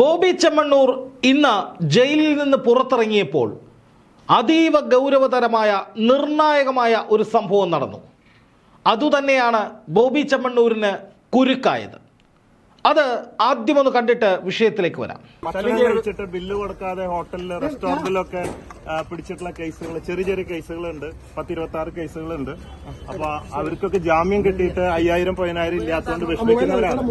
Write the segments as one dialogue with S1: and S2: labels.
S1: ബോബി ചെമ്മണ്ണൂർ ഇന്ന് ജയിലിൽ നിന്ന് പുറത്തിറങ്ങിയപ്പോൾ അതീവ ഗൗരവതരമായ നിർണായകമായ ഒരു സംഭവം നടന്നു. അതുതന്നെയാണ് ബോബി ചെമ്മണ്ണൂരിന് കുരുക്കായത്. അത് ആദ്യം ഒന്ന് കണ്ടിട്ട് വിഷയത്തിലേക്ക് വരാം.
S2: കഴിച്ചിട്ട് ബില്ല് കൊടുക്കാതെ ഹോട്ടലിൽ റെസ്റ്റോറന്റിലൊക്കെ പിടിച്ചിട്ടുള്ള കേസുകൾ ചെറിയ ചെറിയ കേസുകളുണ്ട്. പത്തിരുപത്തി ആറ് കേസുകളുണ്ട്. അപ്പൊ അവർക്കൊക്കെ ജാമ്യം കിട്ടിയിട്ട് അയ്യായിരം പതിനായിരം ഇല്ലാത്തതുകൊണ്ട് വിഷമിക്കുന്നവരാണ്.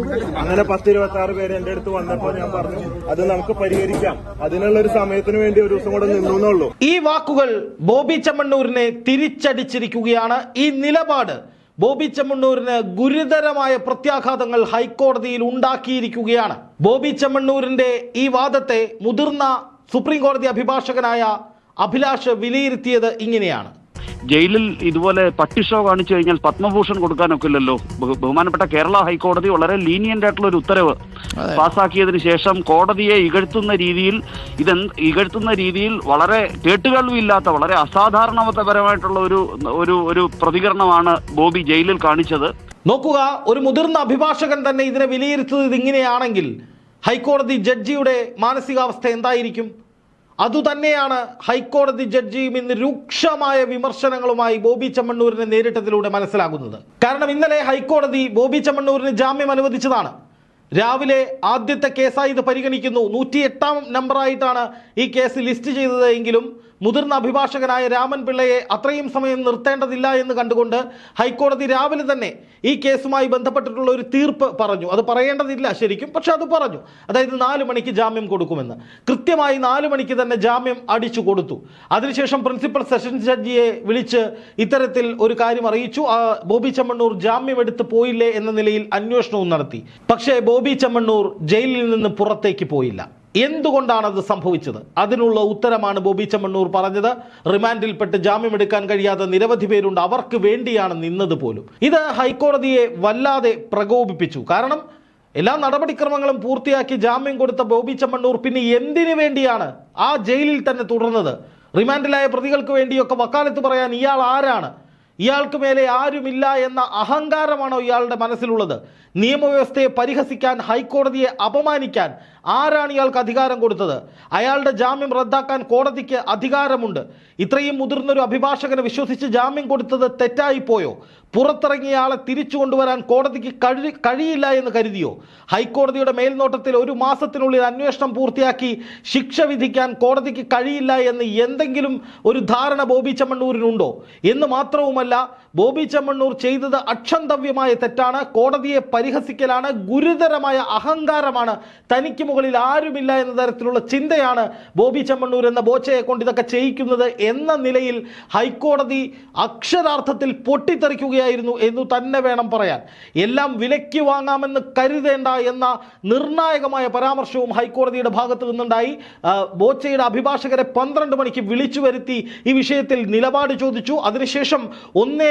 S2: അങ്ങനെ പത്തിരുപത്തി ആറ് പേര് എന്റെ അടുത്ത് വന്നപ്പോൾ ഞാൻ പറഞ്ഞു അത് നമുക്ക് പരിഹരിക്കാം. അതിനുള്ള ഒരു സമയത്തിന് വേണ്ടി ഒരു ദിവസം കൂടെ നിന്നുള്ളൂ
S1: ഈ വാക്കുകൾ ബോബി ചമ്മണ്ണൂരിനെ തിരിച്ചടിച്ചിരിക്കുകയാണ്. ഈ നിലപാട് ബോബി ചെമ്മണ്ണൂരിന് ഗുരുതരമായ പ്രത്യാഘാതങ്ങൾ ഹൈക്കോടതിയിൽ ഉണ്ടാക്കിയിരിക്കുകയാണ്. ബോബി ചെമ്മണ്ണൂരിന്റെ ഈ വാദത്തെ മുതിർന്ന സുപ്രീം കോടതി അഭിഭാഷകനായ അഭിലാഷ് വിലയിരുത്തിയത് ഇങ്ങനെയാണ്.
S3: ജയിലിൽ ഇതുപോലെ പട്ടി ഷോ കാണിച്ചു കഴിഞ്ഞാൽ പത്മഭൂഷൺ കൊടുക്കാനൊക്കെ ഇല്ലല്ലോ ബഹുമാനപ്പെട്ട കേരള ഹൈക്കോടതി വളരെ ലീനിയന്റ് ആയിട്ടുള്ള ഒരു ഉത്തരവ്. പാസ്സാക്കിയതിനു ശേഷം കോടതിയെ ഇകഴ്ത്തുന്ന രീതിയിൽ ഇത് ഇകഴ്ത്തുന്ന രീതിയിൽ വളരെ കേട്ടുകേൾവിയില്ലാത്ത വളരെ അസാധാരണപരമായിട്ടുള്ള ഒരു ഒരു ഒരു പ്രതികരണമാണ് ബോബി ജയിലിൽ കാണിച്ചത്.
S1: നോക്കുക ഒരു മുതിർന്ന അഭിഭാഷകൻ തന്നെ ഇതിനെ വിലയിരുത്തുന്നത് ഇങ്ങനെയാണെങ്കിൽ ഹൈക്കോടതി ജഡ്ജിയുടെ മാനസികാവസ്ഥ എന്തായിരിക്കും? അതുതന്നെയാണ് ഹൈക്കോടതി ജഡ്ജിയും ഇന്ന് രൂക്ഷമായ വിമർശനങ്ങളുമായി ബോബി ചമ്മണ്ണൂരിനെ നേരിട്ടതിലൂടെ മനസ്സിലാകുന്നത്. കാരണം ഇന്നലെ ഹൈക്കോടതി ബോബി ചമ്മണ്ണൂരിന് ജാമ്യം അനുവദിച്ചതാണ്. രാവിലെ ആദ്യത്തെ കേസായി ഇത് പരിഗണിക്കുന്നു. നൂറ്റി എട്ടാം നമ്പറായിട്ടാണ് ഈ കേസ് ലിസ്റ്റ് ചെയ്തത് മുതിർന്ന അഭിഭാഷകനായ രാമൻ പിള്ളയെ അത്രയും സമയം നിർത്തേണ്ടതില്ല എന്ന് കണ്ടുകൊണ്ട് ഹൈക്കോടതി രാവിലെ തന്നെ ഈ കേസുമായി ബന്ധപ്പെട്ടിട്ടുള്ള ഒരു തീർപ്പ് പറഞ്ഞു. അത് പറയേണ്ടതില്ല ശരിക്കും പക്ഷെ അത് പറഞ്ഞു. അതായത് നാല് മണിക്ക് ജാമ്യം കൊടുക്കുമെന്ന്. കൃത്യമായി നാല് മണിക്ക് തന്നെ ജാമ്യം അടിച്ചു കൊടുത്തു. അതിനുശേഷം പ്രിൻസിപ്പൽ സെഷൻസ് ജഡ്ജിയെ വിളിച്ച് ഇത്തരത്തിൽ ഒരു കാര്യം അറിയിച്ചു. ബോബി ചെമ്മണ്ണൂർ ജാമ്യം എടുത്ത് പോയില്ലേ എന്ന നിലയിൽ അന്വേഷണവും നടത്തി. പക്ഷേ ബോബി ചെമ്മണ്ണൂർ ജയിലിൽ നിന്ന് പുറത്തേക്ക് പോയില്ല. എന്തുകൊണ്ടാണ് അത് സംഭവിച്ചത്? അതിനുള്ള ഉത്തരമാണ് ബോബി ചെമ്മണ്ണൂർ പറഞ്ഞത്. റിമാൻഡിൽപ്പെട്ട് ജാമ്യമെടുക്കാൻ കഴിയാത്ത നിരവധി പേരുണ്ട്. അവർക്ക് വേണ്ടിയാണ് നിന്നത് പോലും. ഇത് ഹൈക്കോടതിയെ വല്ലാതെ പ്രകോപിപ്പിച്ചു. കാരണം എല്ലാ നടപടിക്രമങ്ങളും പൂർത്തിയാക്കി ജാമ്യം കൊടുത്ത ബോബി ചെമ്മണ്ണൂർ പിന്നെ എന്തിനു വേണ്ടിയാണ് ആ ജയിലിൽ തന്നെ തുടർന്നത്? റിമാൻഡിലായ പ്രതികൾക്ക് വേണ്ടിയൊക്കെ വക്കാലത്ത് പറയാൻ ഇയാൾ ആരാണ്? ഇയാൾക്ക് മേലെ ആരുമില്ല എന്ന അഹങ്കാരമാണോ ഇയാളുടെ മനസ്സിലുള്ളത്? നിയമവ്യവസ്ഥയെ പരിഹസിക്കാൻ ഹൈക്കോടതിയെ അപമാനിക്കാൻ ആരാണ് ഇയാൾക്ക് അധികാരം കൊടുത്തത്? അയാളുടെ ജാമ്യം റദ്ദാക്കാൻ കോടതിക്ക് അധികാരമുണ്ട്. ഇത്രയും മുതിർന്നൊരു അഭിഭാഷകനെ വിശ്വസിച്ച് ജാമ്യം കൊടുത്തത് തെറ്റായിപ്പോയോ? പുറത്തിറങ്ങിയ ആളെ തിരിച്ചു കൊണ്ടുവരാൻ കോടതിക്ക് കഴി കഴിയില്ല എന്ന് കരുതിയോ? ഹൈക്കോടതിയുടെ മേൽനോട്ടത്തിൽ ഒരു മാസത്തിനുള്ളിൽ അന്വേഷണം പൂർത്തിയാക്കി ശിക്ഷ വിധിക്കാൻ കോടതിക്ക് കഴിയില്ല എന്ന് എന്തെങ്കിലും ഒരു ധാരണ ബോബി ചെമ്മണ്ണൂരിനുണ്ടോ? എന്ന് മാത്രവുമല്ല ബോബി ചെമ്മണ്ണൂർ ചെയ്തത് അക്ഷന്തവ്യമായ തെറ്റാണ്. കോടതിയെ പരിഹസിക്കലാണ് ഗുരുതരമായ അഹങ്കാരമാണ് തനിക്ക് മുകളിൽ ആരുമില്ല എന്ന തരത്തിലുള്ള ചിന്തയാണ് ബോബി ചെമ്മണ്ണൂർ എന്ന ബോച്ചയെ കൊണ്ട് ഇതൊക്കെ ചെയ്യിക്കുന്നത് എന്ന നിലയിൽ ഹൈക്കോടതി അക്ഷരാർത്ഥത്തിൽ പൊട്ടിത്തെറിക്കുകയായിരുന്നു എന്ന് തന്നെ വേണം പറയാൻ. എല്ലാം വിലയ്ക്ക് വാങ്ങാമെന്ന് കരുതേണ്ട എന്ന നിർണായകമായ പരാമർശവും ഹൈക്കോടതിയുടെ ഭാഗത്ത് നിന്നുണ്ടായി. ബോച്ചയുടെ അഭിഭാഷകരെ പന്ത്രണ്ട് മണിക്ക് വിളിച്ചു വരുത്തി ഈ വിഷയത്തിൽ നിലപാട് ചോദിച്ചു. അതിനുശേഷം ഒന്നേ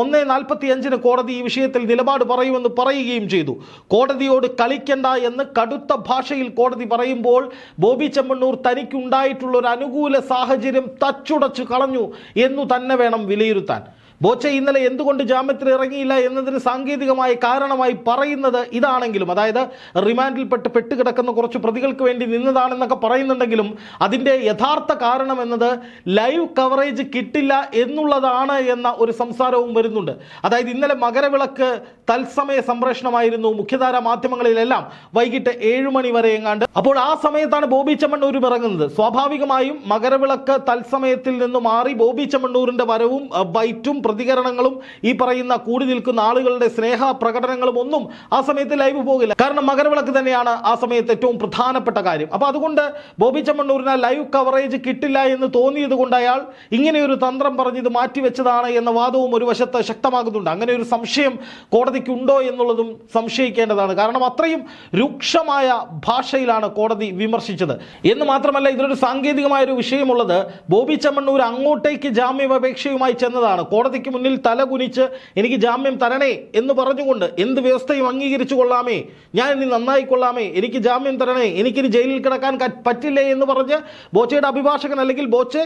S1: ഒന്നേ നാൽപ്പത്തി അഞ്ചിന് കോടതി ഈ വിഷയത്തിൽ നിലപാട് പറയുമെന്ന് പറയുകയും ചെയ്തു. കോടതിയോട് കളിക്കണ്ട എന്ന് കടുത്ത ഭാഷയിൽ കോടതി പറയുമ്പോൾ ബോബി ചെമ്മണ്ണൂർ തനിക്കുണ്ടായിട്ടുള്ള ഒരു അനുകൂല സാഹചര്യം തച്ചുടച്ചു കളഞ്ഞു എന്നു തന്നെ വേണം വിലയിരുത്താൻ. ബോച്ച ഇന്നലെ എന്തുകൊണ്ട് ജാമ്യത്തിൽ ഇറങ്ങിയില്ല എന്നതിന് സാങ്കേതികമായ കാരണമായി പറയുന്നത് ഇതാണെങ്കിലും അതായത് റിമാൻഡിൽപ്പെട്ട് പെട്ടുകിടക്കുന്ന കുറച്ച് പ്രതികൾക്ക് വേണ്ടി നിന്നതാണെന്നൊക്കെ പറയുന്നുണ്ടെങ്കിലും അതിന്റെ യഥാർത്ഥ കാരണം എന്നത് ലൈവ് കവറേജ് കിട്ടില്ല എന്നുള്ളതാണ് എന്ന ഒരു സംസാരവും വരുന്നുണ്ട്. അതായത് ഇന്നലെ മകരവിളക്ക് തത്സമയ സംപ്രേഷണമായിരുന്നു മുഖ്യധാര മാധ്യമങ്ങളിലെല്ലാം വൈകിട്ട് ഏഴ് മണി വരെ എങ്ങാണ്ട്. അപ്പോൾ ആ സമയത്താണ് ബോബി ചെമ്മണ്ണൂരും ഇറങ്ങുന്നത്. സ്വാഭാവികമായും മകരവിളക്ക് തത്സമയത്തിൽ നിന്ന് മാറി ബോബി ചെമ്മണ്ണൂരിന്റെ വരവും ബൈറ്റും പ്രതികരണങ്ങളും ഈ പറയുന്ന കൂടി നിൽക്കുന്ന ആളുകളുടെ സ്നേഹ പ്രകടനങ്ങളും ഒന്നും ആ സമയത്ത് ലൈവ് പോകില്ല. കാരണം മകരവിളക്ക് തന്നെയാണ് ആ സമയത്ത് ഏറ്റവും പ്രധാനപ്പെട്ട കാര്യം. അപ്പോൾ അതുകൊണ്ട് ബോബി ചെമ്മണ്ണൂരിന് ലൈവ് കവറേജ് കിട്ടില്ല എന്ന് തോന്നിയത് കൊണ്ട് അയാൾ ഇങ്ങനെയൊരു തന്ത്രം പറഞ്ഞത് മാറ്റിവെച്ചതാണ് എന്ന വാദവും ഒരു വശത്ത് ശക്തമാകുന്നുണ്ട്. അങ്ങനെ ഒരു സംശയം കോടതിക്കുണ്ടോ എന്നുള്ളതും സംശയിക്കേണ്ടതാണ്. കാരണം അത്രയും രൂക്ഷമായ ഭാഷയിലാണ് കോടതി വിമർശിച്ചത്. എന്ന് മാത്രമല്ല ഇതിലൊരു സാങ്കേതികമായ ഒരു വിഷയമുള്ളത് ബോബി ചെമ്മണ്ണൂർ അങ്ങോട്ടേക്ക് ജാമ്യാപേക്ഷയുമായി ചെന്നതാണ്. കോടതിക്ക് മുന്നിൽ തല കുനിച്ച് എനിക്ക് ജാമ്യം തരണേ എന്ന് പറഞ്ഞുകൊണ്ട് എന്ത് വ്യവസ്ഥയും അംഗീകരിച്ചു കൊള്ളാമേ? ഞാൻ ഇനി നന്നായി കൊള്ളാമേ? എനിക്ക് ജാമ്യം തരണേ? എനിക്കിനി ജയിലിൽ കിടക്കാൻ പറ്റില്ലേ എന്ന് പറഞ്ഞ് ബോച്ചയുടെ അഭിഭാഷകൻ അല്ലെങ്കിൽ ബോച്ചെ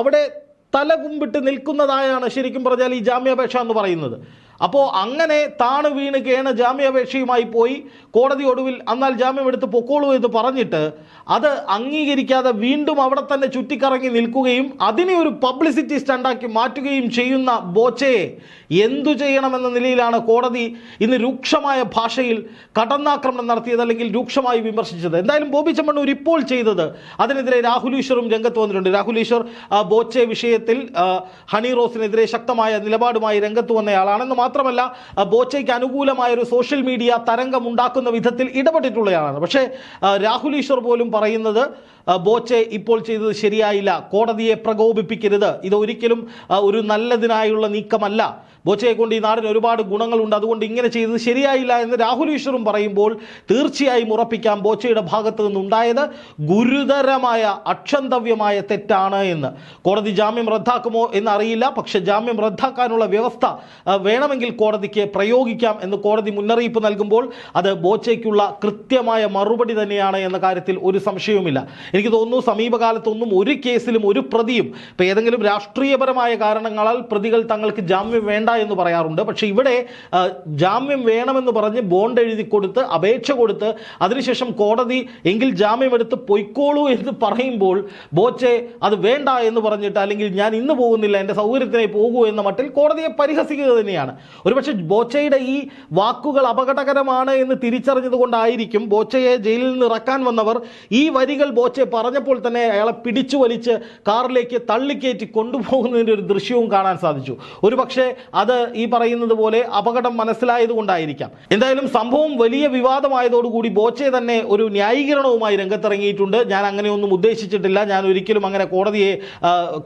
S1: അവിടെ തല കുമ്പിട്ട് നിൽക്കുന്നതായാണ് ശരിക്കും പറഞ്ഞാൽ ഈ ജാമ്യാപേക്ഷ എന്ന് പറയുന്നത്. അപ്പോൾ അങ്ങനെ താണു വീണ് കേണ് ജാമ്യാപേക്ഷയുമായി പോയി കോടതി ഒടുവിൽ എന്നാൽ ജാമ്യം എടുത്ത് പൊക്കോളൂ എന്ന് പറഞ്ഞിട്ട് അത് അംഗീകരിക്കാതെ വീണ്ടും അവിടെ തന്നെ ചുറ്റിക്കറങ്ങി നിൽക്കുകയും അതിനെ ഒരു പബ്ലിസിറ്റി സ്റ്റണ്ടാക്കി മാറ്റുകയും ചെയ്യുന്ന ബോച്ചയെ എന്തു ചെയ്യണമെന്ന നിലയിലാണ് കോടതി ഇന്ന് രൂക്ഷമായ ഭാഷയിൽ കടന്നാക്രമണം നടത്തിയത് അല്ലെങ്കിൽ രൂക്ഷമായി വിമർശിച്ചത്. എന്തായാലും ബോബി ചെമ്മണ്ണൂർ ഇപ്പോൾ ചെയ്തത് അതിനെതിരെ രാഹുൽ ഈശ്വറും രംഗത്ത് വന്നിട്ടുണ്ട്. രാഹുൽ ഈശ്വർ ബോച്ചെ വിഷയത്തിൽ ഹണി റോസിനെതിരെ ശക്തമായ നിലപാടുമായി രംഗത്ത് വന്നയാളാണെന്ന് മാത്രമല്ല ബോച്ചയ്ക്ക് അനുകൂലമായ ഒരു സോഷ്യൽ മീഡിയ തരംഗം ഉണ്ടാക്കുന്ന വിധത്തിൽ ഇടപെട്ടിട്ടുള്ളയാളാണ്. പക്ഷേ രാഹുൽ ഈശ്വർ പോലും പറയുന്നത് ബോച്ചെ ഇപ്പോൾ ചെയ്തത് ശരിയായില്ല. കോടതിയെ പ്രകോപിപ്പിക്കരുത്. ഇതൊരിക്കലും ഒരു നല്ലതിനായുള്ള നീക്കമല്ല. ബോച്ചയെ കൊണ്ട് ഈ നാടിന് ഒരുപാട് ഗുണങ്ങളുണ്ട്. അതുകൊണ്ട് ഇങ്ങനെ ചെയ്തത് ശരിയായില്ല എന്ന് രാഹുൽ ഈശ്വറും പറയുമ്പോൾ തീർച്ചയായും ഉറപ്പിക്കാം ബോച്ചയുടെ ഭാഗത്തു നിന്നുണ്ടായത് ഗുരുതരമായ അക്ഷന്തവ്യമായ തെറ്റാണ് എന്ന്. കോടതി ജാമ്യം റദ്ദാക്കുമോ എന്നറിയില്ല. പക്ഷെ ജാമ്യം റദ്ദാക്കാനുള്ള വ്യവസ്ഥ വേണമെങ്കിൽ കോടതിക്ക് പ്രയോഗിക്കാം എന്ന് കോടതി മുന്നറിയിപ്പ് നൽകുമ്പോൾ അത് ബോച്ചയ്ക്കുള്ള കൃത്യമായ മറുപടി തന്നെയാണ് എന്ന കാര്യത്തിൽ ഒരു സംശയവുമില്ല. എനിക്ക് തോന്നുന്നു സമീപകാലത്തൊന്നും ഒരു കേസിലും ഒരു പ്രതിയും ഇപ്പം ഏതെങ്കിലും രാഷ്ട്രീയപരമായ കാരണങ്ങളാൽ പ്രതികൾ തങ്ങൾക്ക് ജാമ്യം വേണ്ട എന്ന് പറയാറുണ്ട്. പക്ഷേ ഇവിടെ ജാമ്യം വേണമെന്ന് പറഞ്ഞ് ബോണ്ട് എഴുതി കൊടുത്ത് അപേക്ഷ കൊടുത്ത് അതിനുശേഷം കോടതി എങ്കിൽ ജാമ്യം എടുത്ത് പൊയ്ക്കോളൂ എന്ന് പറയുമ്പോൾ ബോച്ചെ അത് വേണ്ട എന്ന് പറഞ്ഞിട്ട് അല്ലെങ്കിൽ ഞാൻ ഇന്ന് പോകുന്നില്ല എന്റെ സൗകര്യത്തിനായി പോകൂ എന്ന മട്ടിൽ കോടതിയെ പരിഹസിക്കുക തന്നെയാണ്. ഒരുപക്ഷെ ബോച്ചയുടെ ഈ വാക്കുകൾ അപകടകരമാണ് എന്ന് തിരിച്ചറിഞ്ഞതുകൊണ്ടായിരിക്കും ബോച്ചയെ ജയിലിൽ നിന്ന് ഇറക്കാൻ വന്നവർ ഈ വരികൾ ബോച്ചെ പറഞ്ഞപ്പോൾ തന്നെ അയാളെ പിടിച്ചു വലിച്ച് കാറിലേക്ക് തള്ളിക്കയറ്റി കൊണ്ടുപോകുന്നതിന്റെ ഒരു ദൃശ്യവും കാണാൻ സാധിച്ചു. ഒരുപക്ഷെ അത് ഈ പറയുന്നത് പോലെ അപകടം മനസ്സിലായതുകൊണ്ടായിരിക്കാം. എന്തായാലും സംഭവം വലിയ വിവാദമായതോടുകൂടി ബോച്ചെ തന്നെ ഒരു ന്യായീകരണവുമായി രംഗത്തിറങ്ങിയിട്ടുണ്ട്. ഞാൻ അങ്ങനെയൊന്നും ഉദ്ദേശിച്ചിട്ടില്ല. ഞാൻ ഒരിക്കലും അങ്ങനെ കോടതിയെ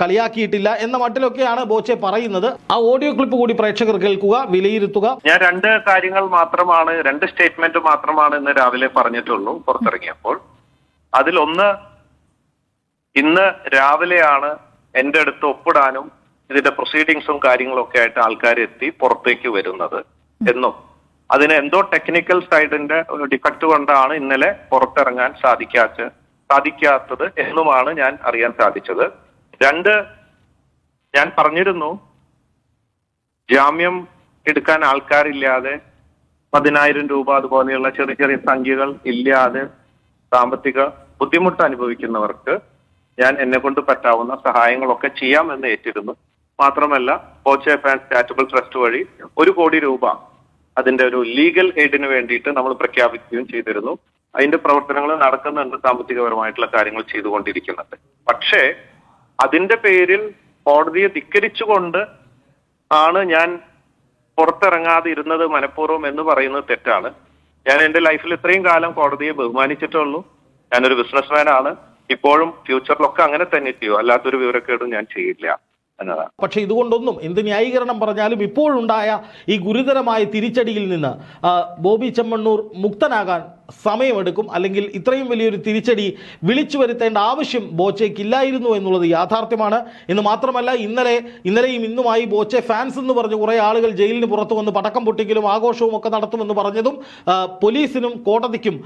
S1: കളിയാക്കിയിട്ടില്ല എന്ന മട്ടിലൊക്കെയാണ് ബോച്ചെ പറയുന്നത്. ആ ഓഡിയോ ക്ലിപ്പ് കൂടി പ്രേക്ഷകർ കേൾക്കുക വിലയിരുത്തുക.
S4: ഞാൻ രണ്ട് കാര്യങ്ങൾ മാത്രമാണ് രണ്ട് സ്റ്റേറ്റ്മെന്റ് മാത്രമാണ് ഇന്ന് രാവിലെ പറഞ്ഞിട്ടുള്ളൂ പുറത്തിറങ്ങിയപ്പോൾ. അതിലൊന്ന് ഇന്ന് രാവിലെയാണ് എന്റെ അടുത്ത് ഒപ്പിടാനും ഇതിന്റെ പ്രൊസീഡിങ്സും കാര്യങ്ങളൊക്കെ ആയിട്ട് ആൾക്കാർ എത്തി പുറത്തേക്ക് വരുന്നത് എന്നും. അതിന് എന്തോ ടെക്നിക്കൽ സൈഡിന്റെ ഒരു ഡിഫക്റ്റ് കൊണ്ടാണ് ഇന്നലെ പുറത്തിറങ്ങാൻ സാധിക്കാത്ത സാധിക്കാത്തത് എന്നുമാണ് ഞാൻ അറിയാൻ സാധിച്ചത്. രണ്ട് ഞാൻ പറഞ്ഞിരുന്നു ജാമ്യം എടുക്കാൻ ആൾക്കാരില്ലാതെ പതിനായിരം രൂപ അതുപോലെയുള്ള ചെറിയ ചെറിയ സംഖ്യകൾ ഇല്ലാതെ സാമ്പത്തിക ബുദ്ധിമുട്ട് അനുഭവിക്കുന്നവർക്ക് ഞാൻ എന്നെ കൊണ്ട് പറ്റാവുന്ന സഹായങ്ങളൊക്കെ ചെയ്യാമെന്ന് ഏറ്റിരുന്നു. മാത്രമല്ല പോച്ചെ ഫാൻസ് ചാരിറ്റബിൾ ട്രസ്റ്റ് വഴി ഒരു കോടി രൂപ അതിന്റെ ഒരു ലീഗൽ എയ്ഡിന് വേണ്ടിയിട്ട് നമ്മൾ പ്രഖ്യാപിക്കുകയും ചെയ്തിരുന്നു. അതിന്റെ പ്രവർത്തനങ്ങൾ നടക്കുന്നുണ്ട് സാമ്പത്തികപരമായിട്ടുള്ള കാര്യങ്ങൾ ചെയ്തുകൊണ്ടിരിക്കുന്നുണ്ട് പക്ഷേ അതിന്റെ പേരിൽ കോടതിയെ ധിക്കരിച്ചുകൊണ്ട് ആണ് ഞാൻ പുറത്തിറങ്ങാതെ ഇരുന്നത് മനഃപൂർവം എന്ന് പറയുന്നത് തെറ്റാണ്. ഞാൻ എന്റെ ലൈഫിൽ ഇത്രയും കാലം കോടതിയെ ബഹുമാനിച്ചിട്ടുള്ളൂ. ഞാനൊരു ബിസിനസ്മാൻ ആണ്. ഇപ്പോഴും ഫ്യൂച്ചറിലൊക്കെ അങ്ങനെ തന്നെ ചെയ്യും. അല്ലാത്തൊരു വിവരക്കേടും ഞാൻ ചെയ്യില്ല എന്നതാണ്.
S1: പക്ഷേ ഇതുകൊണ്ടൊന്നും എന്ത് ന്യായീകരണം പറഞ്ഞാലും ഇപ്പോഴുണ്ടായ ഈ ഗുരുതരമായ തിരിച്ചടിയിൽ നിന്ന് ബോബി ചെമ്മണ്ണൂർ മുക്തനാകാൻ സമയമെടുക്കും അല്ലെങ്കിൽ ഇത്രയും വലിയൊരു തിരിച്ചടി വിളിച്ചു വരുത്തേണ്ട ആവശ്യം ബോച്ചയ്ക്കില്ലായിരുന്നു എന്നുള്ളത് യാഥാർത്ഥ്യമാണ്. എന്ന് മാത്രമല്ല ഇന്നലെ ഇന്നലെയും ഇന്നുമായി ബോച്ചെ ഫാൻസ് എന്ന് പറഞ്ഞ് കുറേ ആളുകൾ ജയിലിന് പുറത്തു വന്ന് പടക്കം പൊട്ടിക്കലും ആഘോഷവും ഒക്കെ നടത്തുമെന്ന് പറഞ്ഞതും പോലീസിനും കോടതിക്കും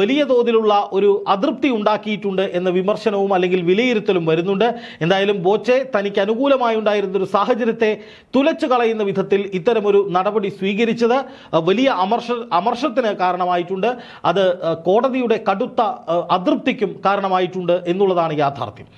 S1: വലിയ തോതിലുള്ള ഒരു അതൃപ്തി ഉണ്ടാക്കിയിട്ടുണ്ട് എന്ന വിമർശനവും അല്ലെങ്കിൽ വിലയിരുത്തലും വരുന്നുണ്ട്. എന്തായാലും ബോച്ചെ തനിക്ക് അനുകൂലമായി ഉണ്ടായിരുന്നൊരു സാഹചര്യത്തെ തുലച്ചു കളയുന്ന വിധത്തിൽ ഇത്തരമൊരു നടപടി സ്വീകരിച്ചത് വലിയ അമർഷ അമർഷത്തിന് കാരണമായിട്ടുണ്ട്. അത് കോടതിയുടെ കടുത്ത അതൃപ്തിക്കും കാരണമായിട്ടുണ്ട് എന്നുള്ളതാണ് യാഥാർത്ഥ്യം.